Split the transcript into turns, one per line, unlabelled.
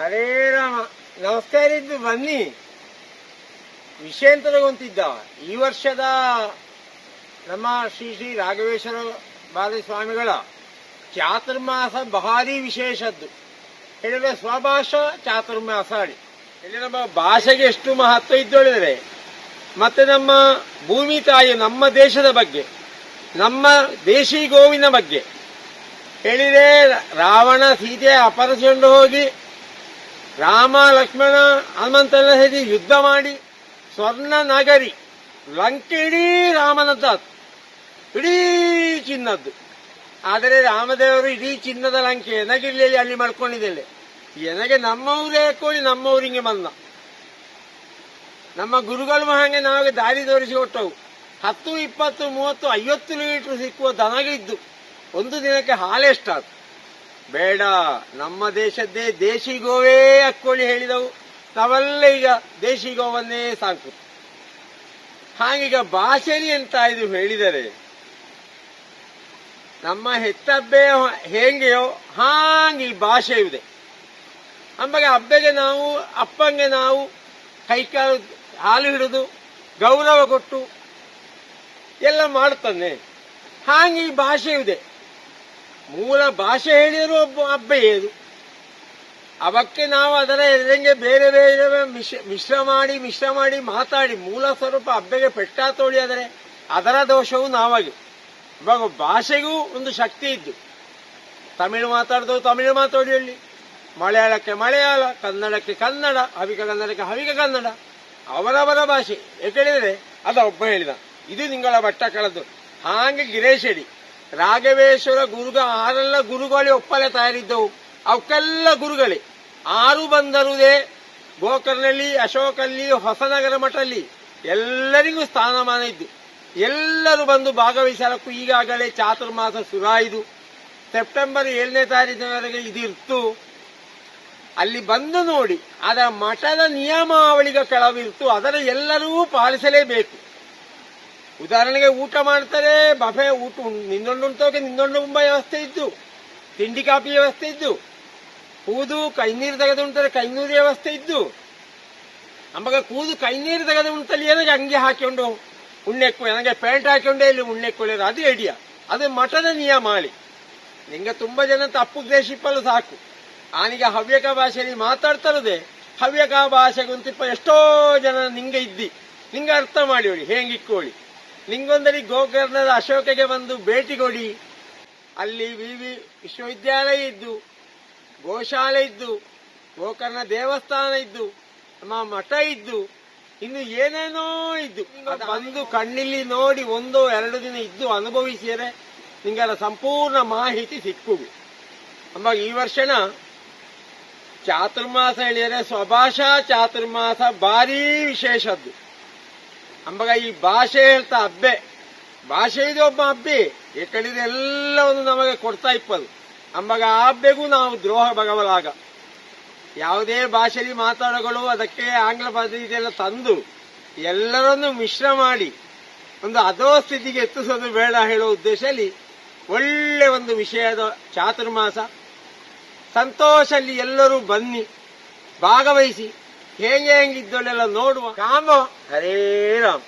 ಹರೇ ರಾಮ, ನಮಸ್ಕಾರ ಇದ್ದು ಬನ್ನಿ. ವಿಷಯ ಅಂತ ತಗೊಂತಿದ್ದ ಈ ವರ್ಷದ ನಮ್ಮ ಶ್ರೀ ಶ್ರೀ ರಾಘವೇಶ್ವರ ಬಾಲಸ್ವಾಮಿಗಳ ಚಾತುರ್ಮಾಸ ಭಾರಿ ವಿಶೇಷದ್ದು. ಹೇಳಿದ್ರೆ ಸ್ವಭಾಷಾ ಚಾತುರ್ಮಾಸ ಅಡಿ. ಇಲ್ಲಿ ನಮ್ಮ ಭಾಷೆಗೆ ಎಷ್ಟು ಮಹತ್ವ ಇದ್ದು ಹೇಳಿದರೆ, ಮತ್ತೆ ನಮ್ಮ ಭೂಮಿ ತಾಯಿ, ನಮ್ಮ ದೇಶದ ಬಗ್ಗೆ, ನಮ್ಮ ದೇಶಿ ಗೋವಿನ ಬಗ್ಗೆ ಹೇಳಿದರೆ ರಾವಣ ಸೀತೆ ಅಪರಿಸಿಕೊಂಡು ಹೋಗಿ ರಾಮ, ಲಕ್ಷ್ಮಣ ಹನುಮಂತನ ಸೇರಿ ಯುದ್ಧ ಮಾಡಿ ಸ್ವರ್ಣ, ನಗರಿ, ಲಂಕೆ ಇಡೀ ರಾಮನದ್ದಾತು ಇಡೀ ಚಿನ್ನದ್ದು. ಆದರೆ ರಾಮದೇವರು ಇಡೀ ಚಿನ್ನದ ಲಂಕೆ ಎನಗಿರ್ಲಿ ಅಲ್ಲಿ ಮಾಡ್ಕೊಂಡಿದ್ದೇನೆ ಎನಗೆ ನಮ್ಮವರೇ ಕೋಳಿ ನಮ್ಮವರಿಗೆ ಬಂದ. ನಮ್ಮ ಗುರುಗಳು ಹಾಗೆ ನಾವೇ ದಾರಿ ತೋರಿಸಿ ಕೊಟ್ಟವು. ಹತ್ತು, ಇಪ್ಪತ್ತು, ಮೂವತ್ತು, ಐವತ್ತು ಲೀಟರ್ ಸಿಕ್ಕುವ ದನಗಳಿದ್ದು ಒಂದು ದಿನಕ್ಕೆ ಹಾಲೆಷ್ಟಾತು? ಬೇಡ, ನಮ್ಮ ದೇಶದ್ದೇ ದೇಶಿ ಗೋವೇ ಅಕ್ಕೋಳಿ ಹೇಳಿದವು. ನಾವೆಲ್ಲ ಈಗ ದೇಶಿ ಗೋವನ್ನೇ ಸಾಕು. ಹಾಗೀಗ ಭಾಷೆಲಿ ಎಂತ ಇದು ಹೇಳಿದರೆ, ನಮ್ಮ ಹೆತ್ತಬ್ಬೆ ಹೇಗೆಯೋ ಹಾಗೆ ಈ ಭಾಷೆ ಇದೆ. ಅಂಬಗೆ ಅಬ್ಬೆಗೆ ನಾವು, ಅಪ್ಪಂಗೆ ನಾವು ಕೈಕಾಲು ಹಾಲು ಹಿಡಿದು ಗೌರವ ಕೊಟ್ಟು ಎಲ್ಲ ಮಾಡ್ತಾನೆ ಹಾಗೆ ಈ ಭಾಷೆ ಇದೆ. ಮೂಲ ಭಾಷೆ ಹೇಳಿದರೂ ಒಬ್ಬ ಏನು? ಅವಕ್ಕೆ ನಾವು ಅದರ ಎದುರಂಗೆ ಬೇರೆ ಬೇರೆ ಮಿಶ್ರ ಮಿಶ್ರ ಮಾಡಿ ಮಿಶ್ರ ಮಾಡಿ ಮಾತಾಡಿ ಮೂಲ ಸ್ವರೂಪ ಹಬ್ಬಗೆ ಪೆಟ್ಟ ತೋಡಿ ಆದರೆ ಅದರ ದೋಷವು ನಾವಾಗಿ. ಇವಾಗ ಭಾಷೆಗೂ ಒಂದು ಶಕ್ತಿ ಇದ್ದು. ತಮಿಳು ಮಾತಾಡಿದವು ತಮಿಳು ಮಾತಾಡಿ ಹೇಳಿ ಮಲಯಾಳಕ್ಕೆ ಮಲಯಾಳ, ಕನ್ನಡಕ್ಕೆ ಕನ್ನಡ, ಹವಿಕ ಕನ್ನಡಕ್ಕೆ ಹವಿಕ ಕನ್ನಡ. ಅವರವರ ಭಾಷೆ. ಏಕೆಳಿದರೆ ಅದು ಒಬ್ಬ ಹೇಳಿದ. ಇದು ನಿಂಗಳ ಬಟ್ಟ ಕಳೆದು ಹಾಗೆ ಗಿರೇಶ್ ಹೇಳಿ. ರಾಘವೇಶ್ವರ ಗುರುಗ ಆರೆಲ್ಲ ಗುರುಗಳೇ ಒಪ್ಪಲೆ ತಯಾರಿದ್ದವು. ಅವಕ್ಕೆಲ್ಲ ಗುರುಗಳೇ. ಆರು ಬಂದರುದೇ ಗೋಕರ್ನಲ್ಲಿ ಅಶೋಕಲ್ಲಿ, ಹೊಸನಗರ ಮಠಲ್ಲಿ ಎಲ್ಲರಿಗೂ ಸ್ಥಾನಮಾನ ಇದ್ದು, ಎಲ್ಲರೂ ಬಂದು ಭಾಗವಹಿಸಲಕ್ಕೂ ಈಗಾಗಲೇ ಚಾತುರ್ಮಾಸ ಶುರುವಾಯಿತು ಸೆಪ್ಟೆಂಬರ್ ಏಳನೇ ತಾರೀಕಿನವರೆಗೆ ಇದಿರ್ತು. ಅಲ್ಲಿ ಬಂದು ನೋಡಿ, ಅದರ ಮಠದ ನಿಯಮಾವಳಿಗ ಕೆಳವಿರ್ತು, ಅದರ ಎಲ್ಲರೂ ಪಾಲಿಸಲೇಬೇಕು. ಉದಾಹರಣೆಗೆ ಊಟ ಮಾಡ್ತಾರೆ, ಬಫೆ, ಊಟ, ನಿನ್ನೊಂದು ಉಂಟೋಕೆ ನಿನ್ನೊಂದು ಉಂಬ ವ್ಯವಸ್ಥೆ ಇದ್ದು, ತಿಂಡಿ ಕಾಫಿ ವ್ಯವಸ್ಥೆ ಇದ್ದು, ಕೂದು ಕೈ ನೀರು ತೆಗೆದು ಉಂಟರೆ ಕೈನೂರು ವ್ಯವಸ್ಥೆ ಇದ್ದು, ನಮಗೆ ಕೂದು ಕೈ ನೀರು ತೆಗೆದು ಉಂಟಲ್ಲಿ ಏನಾಗೆ ಹಂಗೆ ಹಾಕಿಕೊಂಡು ಉಣ್ಣೆಕ್ಕು, ನನಗೆ ಪ್ಯಾಂಟ್ ಹಾಕೊಂಡೇ ಇಲ್ಲಿ ಉಣ್ಣೆಕ್ಕೊಳ್ಳೋದು, ಅದು ಐಡಿಯಾ. ಅದು ಮಠದ ನಿಯಮ ಅಲ್ಲಿ. ನಿಂಗೆ ತುಂಬಾ ಜನ ತಪ್ಪು ದೇಶಿಪ್ಪಲು ಸಾಕು. ಆನಿಗೆ ಹವ್ಯಕ ಭಾಷೆಯಲ್ಲಿ ಮಾತಾಡ್ತಾರದೆ, ಹವ್ಯಕ ಭಾಷೆಗೊಂತಿಪ್ಪ ಎಷ್ಟೋ ಜನ ನಿಂಗೆ ಇದ್ದಿ. ನಿಂಗೆ ಅರ್ಥ ಮಾಡಿ ಹೇಗಿಕ್ಕೋಳಿ. ನಿಂಗೊಂದರಿ ಗೋಕರ್ಣದ ಅಶೋಕಗೆ ಬಂದು ಭೇಟಿ ಕೊಡಿ. ಅಲ್ಲಿ ವಿವಿ ವಿಶ್ವವಿದ್ಯಾಲಯ ಇದ್ದು, ಗೋಶಾಲೆ ಇದ್ದು, ಗೋಕರ್ಣ ದೇವಸ್ಥಾನ ಇದ್ದು, ನಮ್ಮ ಮಠ ಇದ್ದು, ಇನ್ನು ಏನೇನೋ ಇದ್ದು. ಬಂದು ಕಣ್ಣಿಲ್ಲಿ ನೋಡಿ ಒಂದು ಎರಡು ದಿನ ಇದ್ದು ಅನುಭವಿಸಿದರೆ ನಿಂಗರ ಸಂಪೂರ್ಣ ಮಾಹಿತಿ ಸಿಕ್ಕುದು ಅಮ್ಮ, ಈ ವರ್ಷನ ಚಾತುರ್ಮಾಸ ಹೇಳಿದರೆ ಸ್ವಭಾಷಾ ಚಾತುರ್ಮಾಸ ಭಾರೀ ವಿಶೇಷದ್ದು. ಅಂಬಗ ಈ ಭಾಷೆ ಹೇಳ್ತಾ ಹಬ್ಬೆ. ಭಾಷೆ ಇದು ಒಬ್ಬ ಅಬ್ಬೆ ಏಕಡಿದ ಎಲ್ಲವನ್ನು ನಮಗೆ ಕೊಡ್ತಾ ಇಪ್ಪದು. ಅಂಬಾಗ ಆ ಅಬ್ಬೆಗೂ ನಾವು ದ್ರೋಹ ಬಗವಲಾಗ ಯಾವುದೇ ಭಾಷೆಯಲ್ಲಿ ಮಾತಾಡಗಳು, ಅದಕ್ಕೆ ಆಂಗ್ಲ ಭಾಷೆ ಇದೆಲ್ಲ ತಂದು ಎಲ್ಲರನ್ನು ಮಿಶ್ರ ಮಾಡಿ ಒಂದು ಅದೋ ಸ್ಥಿತಿಗೆ ಎತ್ತಿಸೋದು ಬೇಡ ಹೇಳೋ ಉದ್ದೇಶದಲ್ಲಿ ಒಳ್ಳೆ ಒಂದು ವಿಷಯದ ಚಾತುರ್ಮಾಸ. ಸಂತೋಷಲ್ಲಿ ಎಲ್ಲರೂ ಬನ್ನಿ, ಭಾಗವಹಿಸಿ. ಹೇಗೆ ಹೆಂಗಿದ್ದೊಳ್ಳೆಲ್ಲ ನೋಡುವ. ಕಾಮ. ಹರೇ ರಾಮ್.